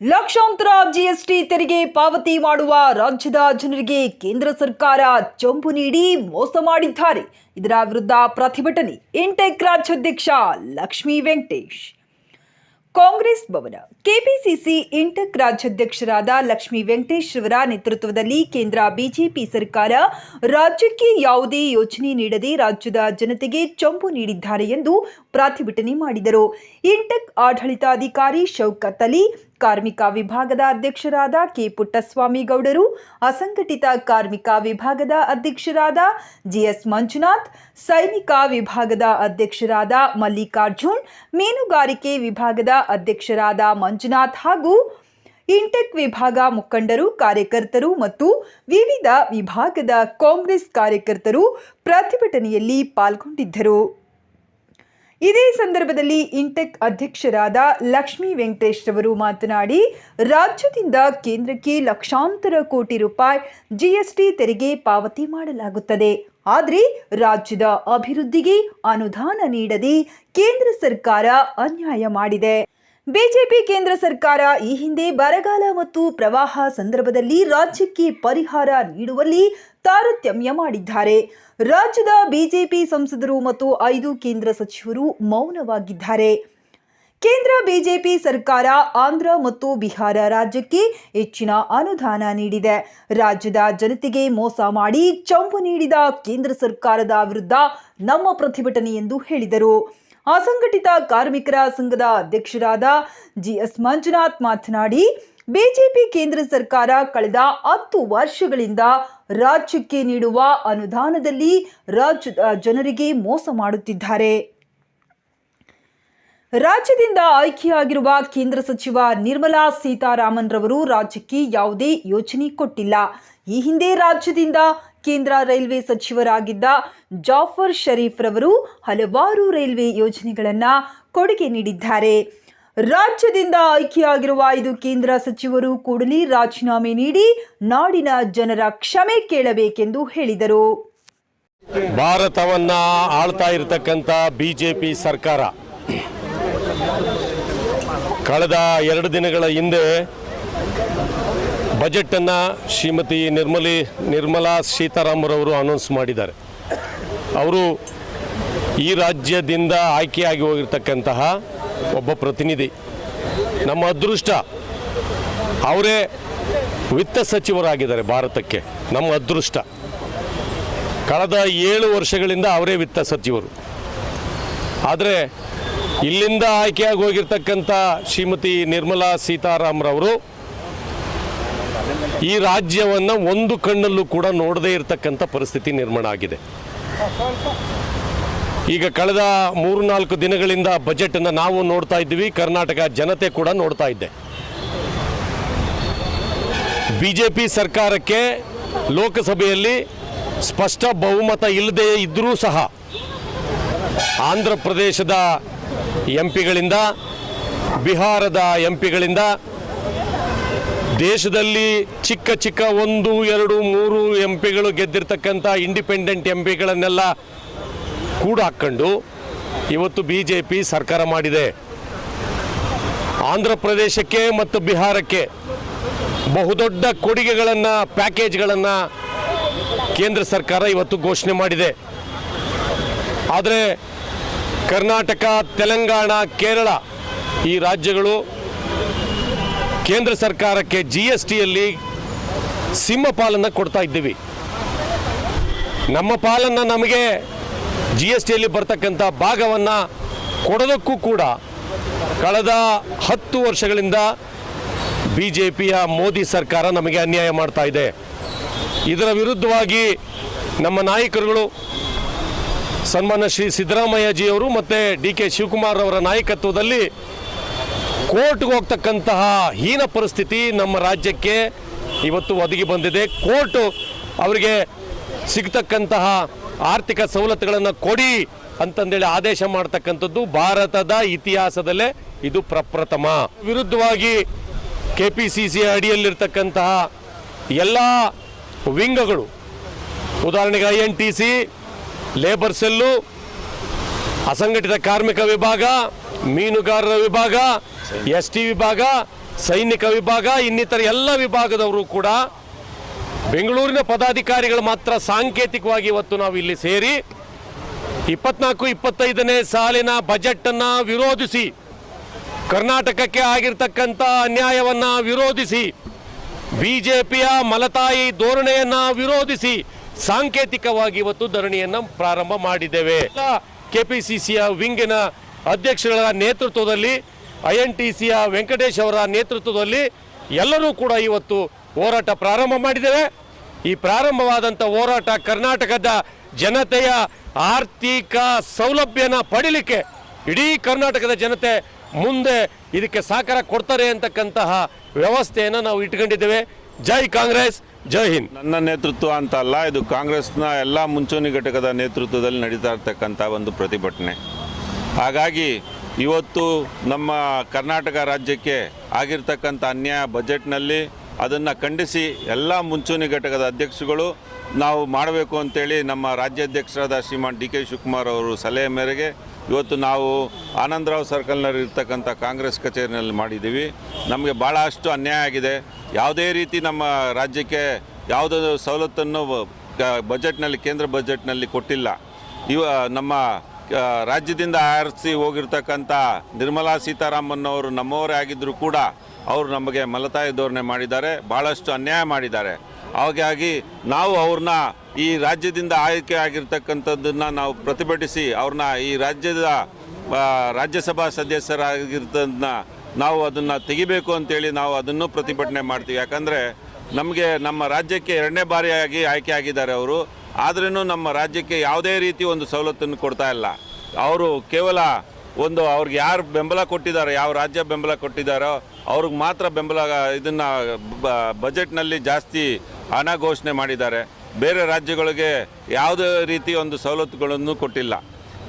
ಲಕ್ಷಾಂತರ ಜಿಎಸ್ಟಿ ತೆರಿಗೆ ಪಾವತಿ ಮಾಡುವ ರಾಜ್ಯದ ಜನರಿಗೆ ಕೇಂದ್ರ ಸರ್ಕಾರ ಚಂಪು ನೀಡಿ ಮೋಸ ಮಾಡಿದ್ದಾರೆ. ಇದರ ವಿರುದ್ಧ ಪ್ರತಿಭಟನೆ. ಇಂಟೆಕ್ ರಾಜ್ಯಾಧ್ಯಕ್ಷ ಲಕ್ಷ್ಮೀ ವೆಂಕಟೇಶ್. ಕಾಂಗ್ರೆಸ್ ಭವನ. ಕೆಪಿಸಿಸಿ ಇಂಟೆಕ್ ರಾಜ್ಯಾಧ್ಯಕ್ಷರಾದ ಲಕ್ಷ್ಮೀ ವೆಂಕಟೇಶ್ ಅವರ ನೇತೃತ್ವದಲ್ಲಿ ಕೇಂದ್ರ ಬಿಜೆಪಿ ಸರ್ಕಾರ ರಾಜ್ಯಕ್ಕೆ ಯಾವುದೇ ಯೋಜನೆ ನೀಡದೆ ರಾಜ್ಯದ ಜನತೆಗೆ ಚಂಪು ನೀಡಿದ್ದಾರೆ ಎಂದು ಪ್ರತಿಭಟನೆ ಮಾಡಿದರು. ಇಂಟೆಕ್ ಆಡಳಿತಾಧಿಕಾರಿ ಶೌಕತ್ ಅಲಿ, ಕಾರ್ಮಿಕ ವಿಭಾಗದ ಅಧ್ಯಕ್ಷರಾದ ಕೆ. ಪುಟ್ಟಸ್ವಾಮಿ ಗೌಡರು, ಅಸಂಘಟಿತ ಕಾರ್ಮಿಕ ವಿಭಾಗದ ಅಧ್ಯಕ್ಷರಾದ ಜಿಎಸ್ ಮಂಜುನಾಥ್, ಸೈನಿಕ ವಿಭಾಗದ ಅಧ್ಯಕ್ಷರಾದ ಮಲ್ಲಿಕಾರ್ಜುನ್, ಮೀನುಗಾರಿಕೆ ವಿಭಾಗದ ಅಧ್ಯಕ್ಷರಾದ ಮಂಜುನಾಥ್ ಹಾಗೂ ಇಂಟೆಕ್ ವಿಭಾಗ ಮುಖಂಡರು, ಕಾರ್ಯಕರ್ತರು ಮತ್ತು ವಿವಿಧ ವಿಭಾಗದ ಕಾಂಗ್ರೆಸ್ ಕಾರ್ಯಕರ್ತರು ಪ್ರತಿಭಟನೆಯಲ್ಲಿ ಪಾಲ್ಗೊಂಡಿದ್ದರು. ಇದೇ ಸಂದರ್ಭದಲ್ಲಿ ಇಂಟೆಕ್ ಅಧ್ಯಕ್ಷರಾದ ಲಕ್ಷ್ಮೀ ವೆಂಕಟೇಶ್ ಅವರು ಮಾತನಾಡಿ, ರಾಜ್ಯದಿಂದ ಕೇಂದ್ರಕ್ಕೆ ಲಕ್ಷಾಂತರ ಕೋಟಿ ರೂಪಾಯಿ ಜಿಎಸ್ಟಿ ತೆರಿಗೆ ಪಾವತಿ ಮಾಡಲಾಗುತ್ತದೆ. ಆದರೆ ರಾಜ್ಯದ ಅಭಿವೃದ್ಧಿಗೆ ಅನುದಾನ ನೀಡದೆ ಕೇಂದ್ರ ಸರ್ಕಾರ ಅನ್ಯಾಯ ಮಾಡಿದೆ. ಬಿಜೆಪಿ ಕೇಂದ್ರ ಸರ್ಕಾರ ಈ ಹಿಂದೆ ಬರಗಾಲ ಮತ್ತು ಪ್ರವಾಹ ಸಂದರ್ಭದಲ್ಲಿ ರಾಜ್ಯಕ್ಕೆ ಪರಿಹಾರ ನೀಡುವಲ್ಲಿ ತಾರತಮ್ಯ ಮಾಡಿದ್ದಾರೆ. ರಾಜ್ಯದ ಬಿಜೆಪಿ ಸಂಸದರು ಮತ್ತು ಐದು ಕೇಂದ್ರ ಸಚಿವರು ಮೌನವಾಗಿದ್ದಾರೆ. ಕೇಂದ್ರ ಬಿಜೆಪಿ ಸರ್ಕಾರ ಆಂಧ್ರ ಮತ್ತು ಬಿಹಾರ ರಾಜ್ಯಕ್ಕೆ ಹೆಚ್ಚಿನ ಅನುದಾನ ನೀಡಿದೆ. ರಾಜ್ಯದ ಜನತೆಗೆ ಮೋಸ ಮಾಡಿ ಚಂಪು ನೀಡಿದ ಕೇಂದ್ರ ಸರ್ಕಾರದ ವಿರುದ್ಧ ನಮ್ಮ ಪ್ರತಿಭಟನೆ ಎಂದು ಹೇಳಿದರು. ಅಸಂಘಟಿತ ಕಾರ್ಮಿಕರ ಸಂಘದ ಅಧ್ಯಕ್ಷರಾದ ಜಿಎಸ್ ಮಂಜುನಾಥ್ ಮಾತನಾಡಿ, ಬಿಜೆಪಿ ಕೇಂದ್ರ ಸರ್ಕಾರ ಕಳೆದ ಹತ್ತು ವರ್ಷಗಳಿಂದ ರಾಜ್ಯಕ್ಕೆ ನೀಡುವ ಅನುದಾನದಲ್ಲಿ ರಾಜ್ಯದ ಜನರಿಗೆ ಮೋಸ ಮಾಡುತ್ತಿದ್ದಾರೆ. ರಾಜ್ಯದಿಂದ ಆಯ್ಕೆಯಾಗಿರುವ ಕೇಂದ್ರ ಸಚಿವ ನಿರ್ಮಲಾ ಸೀತಾರಾಮನ್ ರವರು ರಾಜ್ಯಕ್ಕೆ ಯಾವುದೇ ಯೋಜನೆ ಕೊಟ್ಟಿಲ್ಲ. ಈ ಹಿಂದೆ ರಾಜ್ಯದಿಂದ ಕೇಂದ್ರ ರೈಲ್ವೆ ಸಚಿವರಾಗಿದ್ದ ಜಾಫರ್ ಶರೀಫ್ ರವರು ಹಲವಾರು ರೈಲ್ವೆ ಯೋಜನೆಗಳನ್ನು ಕೊಡುಗೆ ನೀಡಿದ್ದಾರೆ. ರಾಜ್ಯದಿಂದ ಆಯ್ಕೆಯಾಗಿರುವ ಐದು ಕೇಂದ್ರ ಸಚಿವರು ಕೂಡಲೇ ರಾಜೀನಾಮೆ ನೀಡಿ ನಾಡಿನ ಜನರ ಕ್ಷಮೆ ಕೇಳಬೇಕೆಂದು ಹೇಳಿದರು. ಭಾರತವನ್ನ ಆಳ್ತಾ ಇರತಕ್ಕಂಥ ಬಿಜೆಪಿ ಸರ್ಕಾರ ಕಳೆದ ಎರಡು ದಿನಗಳ ಹಿಂದೆ ಬಜೆಟನ್ನು ಶ್ರೀಮತಿ ನಿರ್ಮಲಿ, ನಿರ್ಮಲಾ ಸೀತಾರಾಮರವರು ಅನೌನ್ಸ್ ಮಾಡಿದ್ದಾರೆ. ಅವರು ಈ ರಾಜ್ಯದಿಂದ ಆಯ್ಕೆಯಾಗಿ ಹೋಗಿರ್ತಕ್ಕಂತಹ ಒಬ್ಬ ಪ್ರತಿನಿಧಿ. ನಮ್ಮ ಅದೃಷ್ಟ, ಅವರೇ ವಿತ್ತ ಸಚಿವರಾಗಿದ್ದಾರೆ ಭಾರತಕ್ಕೆ. ನಮ್ಮ ಅದೃಷ್ಟ. ಕಳೆದ ಏಳು ವರ್ಷಗಳಿಂದ ಅವರೇ ವಿತ್ತ ಸಚಿವರು. ಆದರೆ ಇಲ್ಲಿಂದ ಆಯ್ಕೆಯಾಗಿ ಹೋಗಿರ್ತಕ್ಕಂಥ ಶ್ರೀಮತಿ ನಿರ್ಮಲಾ ಸೀತಾರಾಮ್ರವರು ಈ ರಾಜ್ಯವನ್ನು ಒಂದು ಕಣ್ಣಲ್ಲೂ ಕೂಡ ನೋಡದೇ ಇರತಕ್ಕಂಥ ಪರಿಸ್ಥಿತಿ ನಿರ್ಮಾಣ ಆಗಿದೆ. ಈಗ ಕಳೆದ ಮೂರು ನಾಲ್ಕು ದಿನಗಳಿಂದ ಬಜೆಟನ್ನು ನಾವು ನೋಡ್ತಾ ಇದ್ದೀವಿ, ಕರ್ನಾಟಕ ಜನತೆ ಕೂಡ ನೋಡ್ತಾ ಇದ್ದೆ ಬಿ ಜೆ ಪಿ ಸರ್ಕಾರಕ್ಕೆ ಲೋಕಸಭೆಯಲ್ಲಿ ಸ್ಪಷ್ಟ ಬಹುಮತ ಇಲ್ಲದೆ ಇದ್ದರೂ ಸಹ ಆಂಧ್ರ ಪ್ರದೇಶದ ಎಂ ಪಿಗಳಿಂದ, ಬಿಹಾರದ ಎಂ ಪಿಗಳಿಂದ ದೇಶದಲ್ಲಿ ಚಿಕ್ಕ ಚಿಕ್ಕ ಒಂದು, ಎರಡು, ಮೂರು ಎಂ ಪಿಗಳು ಗೆದ್ದಿರ್ತಕ್ಕಂಥ ಇಂಡಿಪೆಂಡೆಂಟ್ ಎಂ ಪಿಗಳನ್ನೆಲ್ಲ ಕೂಡ ಹಾಕ್ಕೊಂಡು ಇವತ್ತು ಬಿ ಜೆ ಪಿ ಸರ್ಕಾರ ಮಾಡಿದೆ. ಆಂಧ್ರ ಪ್ರದೇಶಕ್ಕೆ ಮತ್ತು ಬಿಹಾರಕ್ಕೆ ಬಹುದೊಡ್ಡ ಕೊಡುಗೆಗಳನ್ನು, ಪ್ಯಾಕೇಜ್ಗಳನ್ನು ಕೇಂದ್ರ ಸರ್ಕಾರ ಇವತ್ತು ಘೋಷಣೆ ಮಾಡಿದೆ. ಆದರೆ ಕರ್ನಾಟಕ, ತೆಲಂಗಾಣ, ಕೇರಳ ಈ ರಾಜ್ಯಗಳು ಕೇಂದ್ರ ಸರ್ಕಾರಕ್ಕೆ ಜಿ ಎಸ್ ಟಿಯಲ್ಲಿ ಸಿಂಹ ಪಾಲನ್ನು ಕೊಡ್ತಾ ಇದ್ದೀವಿ. ನಮ್ಮ ಪಾಲನ್ನು ನಮಗೆ ಜಿ ಎಸ್ ಟಿಯಲ್ಲಿ ಬರ್ತಕ್ಕಂಥ ಭಾಗವನ್ನು ಕೊಡೋದಕ್ಕೂ ಕೂಡ ಕಳೆದ ಹತ್ತು ವರ್ಷಗಳಿಂದ ಬಿ ಜೆ ಪಿಯ ಮೋದಿ ಸರ್ಕಾರ ನಮಗೆ ಅನ್ಯಾಯ ಮಾಡ್ತಾ ಇದೆ. ಇದರ ವಿರುದ್ಧವಾಗಿ ನಮ್ಮ ನಾಯಕರುಗಳು ಸನ್ಮಾನ್ಯ ಶ್ರೀ ಸಿದ್ದರಾಮಯ್ಯಜಿಯವರು ಮತ್ತು ಡಿ ಕೆ ಶಿವಕುಮಾರ್ ಅವರ ನಾಯಕತ್ವದಲ್ಲಿ ಕೋರ್ಟ್ಗೆ ಹೋಗ್ತಕ್ಕಂತಹ ಹೀನ ಪರಿಸ್ಥಿತಿ ನಮ್ಮ ರಾಜ್ಯಕ್ಕೆ ಇವತ್ತು ಒದಗಿ ಬಂದಿದೆ. ಕೋರ್ಟು ಅವರಿಗೆ ಸಿಗ್ತಕ್ಕಂತಹ ಆರ್ಥಿಕ ಸವಲತ್ತುಗಳನ್ನು ಕೊಡಿ ಅಂತಂದೇಳಿ ಆದೇಶ ಮಾಡ್ತಕ್ಕಂಥದ್ದು ಭಾರತದ ಇತಿಹಾಸದಲ್ಲೇ ಇದು ಪ್ರಪ್ರಥಮ. ವಿರುದ್ಧವಾಗಿ ಕೆ ಪಿ ಸಿ ಸಿ ಅಡಿಯಲ್ಲಿರ್ತಕ್ಕಂತಹ ಎಲ್ಲ ವಿಂಗಗಳು, ಉದಾಹರಣೆಗೆ I N T C labour cell ಅಸಂಘಟಿತ ಕಾರ್ಮಿಕ ವಿಭಾಗ, ಮೀನುಗಾರರ ವಿಭಾಗ ಎಸ್ ಟಿ ವಿಭಾಗ, ಸೈನಿಕ ವಿಭಾಗ, ಇನ್ನಿತರ ಎಲ್ಲ ವಿಭಾಗದವರು ಕೂಡ ಬೆಂಗಳೂರಿನ ಪದಾಧಿಕಾರಿಗಳು ಮಾತ್ರ ಸಾಂಕೇತಿಕವಾಗಿ ಇವತ್ತು ನಾವು ಇಲ್ಲಿ ಸೇರಿ ಇಪ್ಪತ್ನಾಲ್ಕು, ಇಪ್ಪತ್ತೈದನೇ ಸಾಲಿನ ಬಜೆಟನ್ನು ವಿರೋಧಿಸಿ, ಕರ್ನಾಟಕಕ್ಕೆ ಆಗಿರ್ತಕ್ಕಂಥ ಅನ್ಯಾಯವನ್ನ ವಿರೋಧಿಸಿ, ಬಿಜೆಪಿಯ ಮಲತಾಯಿ ಧೋರಣೆಯನ್ನು ವಿರೋಧಿಸಿ ಸಾಂಕೇತಿಕವಾಗಿ ಇವತ್ತು ಧರಣಿಯನ್ನು ಪ್ರಾರಂಭ ಮಾಡಿದ್ದೇವೆ. ಕೆಪಿಸಿಸಿಯ ವಿಂಗಿನ ಅಧ್ಯಕ್ಷಗಳ ನೇತೃತ್ವದಲ್ಲಿ, ಐ ಎನ್ ಟಿ ಸಿಯ ವೆಂಕಟೇಶ್ ಅವರ ನೇತೃತ್ವದಲ್ಲಿ ಎಲ್ಲರೂ ಕೂಡ ಇವತ್ತು ಹೋರಾಟ ಪ್ರಾರಂಭ ಮಾಡಿದ್ದೇವೆ. ಈ ಪ್ರಾರಂಭವಾದಂಥ ಹೋರಾಟ ಕರ್ನಾಟಕದ ಜನತೆಯ ಆರ್ಥಿಕ ಸೌಲಭ್ಯನ ಪಡಿಲಿಕ್ಕೆ ಇಡೀ ಕರ್ನಾಟಕದ ಜನತೆ ಮುಂದೆ ಇದಕ್ಕೆ ಸಹಕಾರ ಕೊಡ್ತಾರೆ ಅಂತಕ್ಕಂತಹ ವ್ಯವಸ್ಥೆಯನ್ನು ನಾವು ಇಟ್ಕೊಂಡಿದ್ದೇವೆ. ಜೈ ಕಾಂಗ್ರೆಸ್! ಜೈ ಹಿಂದ್. ನನ್ನ ನೇತೃತ್ವ ಅಂತ ಅಲ್ಲ ಇದು ಕಾಂಗ್ರೆಸ್ನ ಎಲ್ಲ ಮುಂಚೂಣಿ ಘಟಕದ ನೇತೃತ್ವದಲ್ಲಿ ನಡೀತಾ ಇರ್ತಕ್ಕಂಥ ಒಂದು ಪ್ರತಿಭಟನೆ. ಹಾಗಾಗಿ ಇವತ್ತು ನಮ್ಮ ಕರ್ನಾಟಕ ರಾಜ್ಯಕ್ಕೆ ಆಗಿರ್ತಕ್ಕಂಥ ಅನ್ಯಾಯ ಬಜೆಟ್ನಲ್ಲಿ ಅದನ್ನು ಖಂಡಿಸಿ ಎಲ್ಲ ಮುಂಚೂಣಿ ಘಟಕದ ಅಧ್ಯಕ್ಷಗಳು ನಾವು ಮಾಡಬೇಕು ಅಂತೇಳಿ ನಮ್ಮ ರಾಜ್ಯಾಧ್ಯಕ್ಷರಾದ ಶ್ರೀಮಾನ್ ಡಿ ಕೆ ಶಿವಕುಮಾರ್ ಅವರು ಸಲಹೆ ಮೇರೆಗೆ ಇವತ್ತು ನಾವು ಆನಂದರಾವ್ ಸರ್ಕಲ್ನಲ್ಲಿ ಇರ್ತಕ್ಕಂಥ ಕಾಂಗ್ರೆಸ್ ಕಚೇರಿನಲ್ಲಿ ಮಾಡಿದ್ದೀವಿ. ನಮಗೆ ಭಾಳಷ್ಟು ಅನ್ಯಾಯ ಆಗಿದೆ. ಯಾವುದೇ ರೀತಿ ನಮ್ಮ ರಾಜ್ಯಕ್ಕೆ ಯಾವುದೋ ಸವಲತ್ತನ್ನು ಬಜೆಟ್ನಲ್ಲಿ, ಕೇಂದ್ರ ಬಜೆಟ್ನಲ್ಲಿ ಕೊಟ್ಟಿಲ್ಲ. ಇವ ನಮ್ಮ ರಾಜ್ಯದಿಂದ ಆರಿಸಿ ಹೋಗಿರ್ತಕ್ಕಂಥ ನಿರ್ಮಲಾ ಸೀತಾರಾಮನ್ ಅವರು ನಮ್ಮವರೇ ಆಗಿದ್ದರೂ ಕೂಡ ಅವರು ನಮಗೆ ಮಲತಾಯಿ ಧೋರಣೆ ಮಾಡಿದ್ದಾರೆ ಭಾಳಷ್ಟು ಅನ್ಯಾಯ ಮಾಡಿದ್ದಾರೆ. ಹಾಗಾಗಿ ನಾವು ಅವ್ರನ್ನ ಈ ರಾಜ್ಯದಿಂದ ಆಯ್ಕೆ ಆಗಿರ್ತಕ್ಕಂಥದ್ದನ್ನು ನಾವು ಪ್ರತಿಭಟಿಸಿ ಅವ್ರನ್ನ ಈ ರಾಜ್ಯದ ರಾಜ್ಯಸಭಾ ಸದಸ್ಯರಾಗಿರ್ತದನ್ನ ನಾವು ಅದನ್ನು ತೆಗಿಬೇಕು ಅಂತೇಳಿ ನಾವು ಅದನ್ನು ಪ್ರತಿಭಟನೆ ಮಾಡ್ತೀವಿ. ಯಾಕಂದರೆ ನಮಗೆ ನಮ್ಮ ರಾಜ್ಯಕ್ಕೆ ಎರಡನೇ ಬಾರಿಯಾಗಿ ಆಯ್ಕೆ ಆಗಿದ್ದಾರೆ ಅವರು. ಆದ್ರೂ ನಮ್ಮ ರಾಜ್ಯಕ್ಕೆ ಯಾವುದೇ ರೀತಿ ಒಂದು ಸವಲತ್ತನ್ನು ಕೊಡ್ತಾ ಇಲ್ಲ. ಅವರು ಕೇವಲ ಒಂದು ಅವ್ರಿಗೆ ಯಾರು ಬೆಂಬಲ ಕೊಟ್ಟಿದ್ದಾರೋ, ಯಾವ ರಾಜ್ಯ ಬೆಂಬಲ ಕೊಟ್ಟಿದ್ದಾರೋ ಅವ್ರಿಗೆ ಮಾತ್ರ ಬೆಂಬಲ ಇದನ್ನು ಬಜೆಟ್ನಲ್ಲಿ ಜಾಸ್ತಿ ಹಣ ಘೋಷಣೆ ಮಾಡಿದ್ದಾರೆ. ಬೇರೆ ರಾಜ್ಯಗಳಿಗೆ ಯಾವುದೇ ರೀತಿ ಒಂದು ಸವಲತ್ತುಗಳನ್ನು ಕೊಟ್ಟಿಲ್ಲ.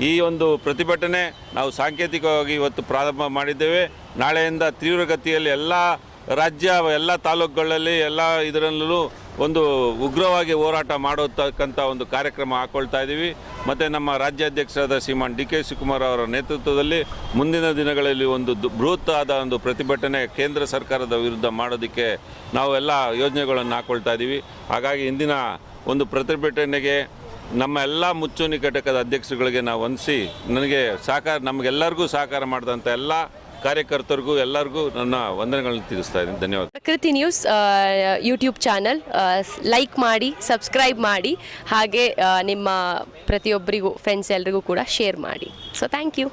ಈ ಒಂದು ಪ್ರತಿಭಟನೆ ನಾವು ಸಾಂಕೇತಿಕವಾಗಿ ಇವತ್ತು ಪ್ರಾರಂಭ ಮಾಡಿದ್ದೇವೆ. ನಾಳೆಯಿಂದ ತೀವ್ರಗತಿಯಲ್ಲಿ ಎಲ್ಲ ರಾಜ್ಯ, ಎಲ್ಲ ತಾಲೂಕುಗಳಲ್ಲಿ ಎಲ್ಲ ಇದರಲ್ಲೂ ಒಂದು ಉಗ್ರವಾಗಿ ಹೋರಾಟ ಮಾಡತಕ್ಕಂಥ ಒಂದು ಕಾರ್ಯಕ್ರಮ ಹಾಕ್ಕೊಳ್ತಾ ಇದ್ದೀವಿ. ಮತ್ತು ನಮ್ಮ ರಾಜ್ಯಾಧ್ಯಕ್ಷರಾದ ಶ್ರೀಮಾನ್ ಡಿ ಕೆ ಶಿವಕುಮಾರ್ ಅವರ ನೇತೃತ್ವದಲ್ಲಿ ಮುಂದಿನ ದಿನಗಳಲ್ಲಿ ಒಂದು ಬೃಹತ್ ಆದ ಒಂದು ಪ್ರತಿಭಟನೆ ಕೇಂದ್ರ ಸರ್ಕಾರದ ವಿರುದ್ಧ ಮಾಡೋದಕ್ಕೆ ನಾವು ಎಲ್ಲ ಯೋಜನೆಗಳನ್ನು ಹಾಕ್ಕೊಳ್ತಾ ಇದ್ದೀವಿ. ಹಾಗಾಗಿ ಇಂದಿನ ಒಂದು ಪ್ರತಿಭಟನೆಗೆ ನಮ್ಮ ಎಲ್ಲ ಮುಚ್ಚುನಿ ಘಟಕದ ಅಧ್ಯಕ್ಷರುಗಳಿಗೆ ನಾವು ವಂದಿಸಿ ನನಗೆ ಸಹಕಾರ, ನಮಗೆಲ್ಲರಿಗೂ ಸಹಕಾರ ಮಾಡಿದಂಥ ಎಲ್ಲ ಕಾರ್ಯಕರ್ತರಿಗೂ ಎಲ್ಲರಿಗೂ ನನ್ನ ವಂದನೆಗಳನ್ನು ತಿಳಿಸ್ತಾ ಇದ್ದೀನಿ. ಧನ್ಯವಾದ. Prakruti news YouTube channel like ಮಾಡಿ ಸಬ್ಸ್ಕ್ರೈಬ್ ಮಾಡಿ, ಹಾಗೆ ನಿಮ್ಮ ಪ್ರತಿಯೊಬ್ಬರಿಗೂ ಫ್ರೆಂಡ್ಸ್ ಎಲ್ರಿಗೂ ಕೂಡ ಶೇರ್ ಮಾಡಿ. So thank you